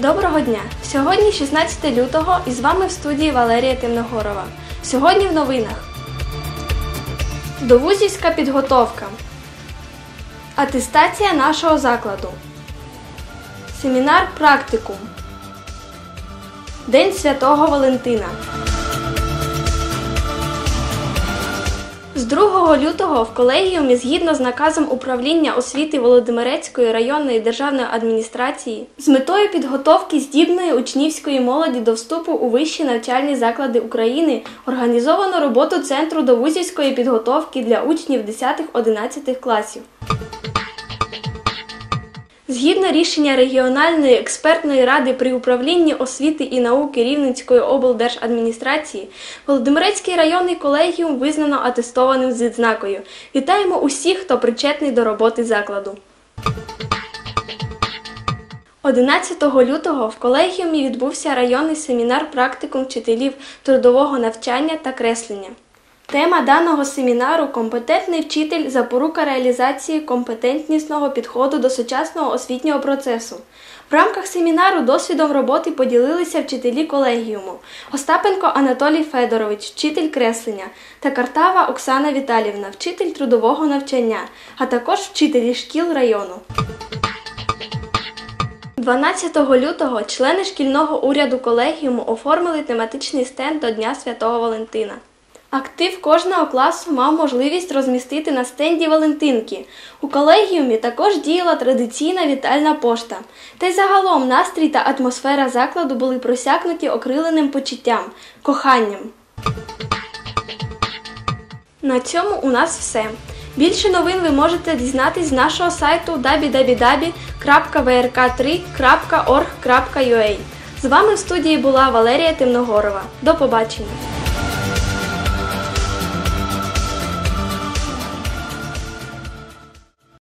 Доброго дня! Сьогодні 16 лютого і з вами в студії Валерія Темногорова. Сьогодні в новинах. Довузівська підготовка. Атестація нашого закладу. Семінар практикум. День Святого Валентина. З 2 лютого в колегіумі згідно з наказом управління освіти Володимирецької районної державної адміністрації з метою підготовки здібної учнівської молоді до вступу у вищі навчальні заклади України організовано роботу Центру довузівської підготовки для учнів 10-11 класів. Згідно рішення регіональної експертної ради при управлінні освіти і науки Рівненської облдержадміністрації, Володимирецький районний колегіум визнано атестованим з відзнакою. Вітаємо усіх, хто причетний до роботи закладу. 11 лютого в колегіумі відбувся районний семінар практикум вчителів трудового навчання та креслення. Тема даного семінару компетентний вчитель запорука реалізації компетентнісного підходу до сучасного освітнього процесу. В рамках семінару досвідом роботи поділилися вчителі колегіуму Остапенко Анатолій Федорович, вчитель креслення та Картава Оксана Віталівна, вчитель трудового навчання, а також вчителі шкіл району. 12 лютого члени шкільного уряду колегіуму оформили тематичний стенд до Дня Святого Валентина. Актив кожного класу мав можливість розмістити на стенді Валентинки. У колегіумі також діяла традиційна вітальна пошта. Та й загалом настрій та атмосфера закладу були просякнуті окриленим почуттям, коханням. На цьому у нас все. Більше новин ви можете дізнатись з нашого сайту www.vrk3.org.ua. З вами в студії була Валерія Темногорова. До побачення!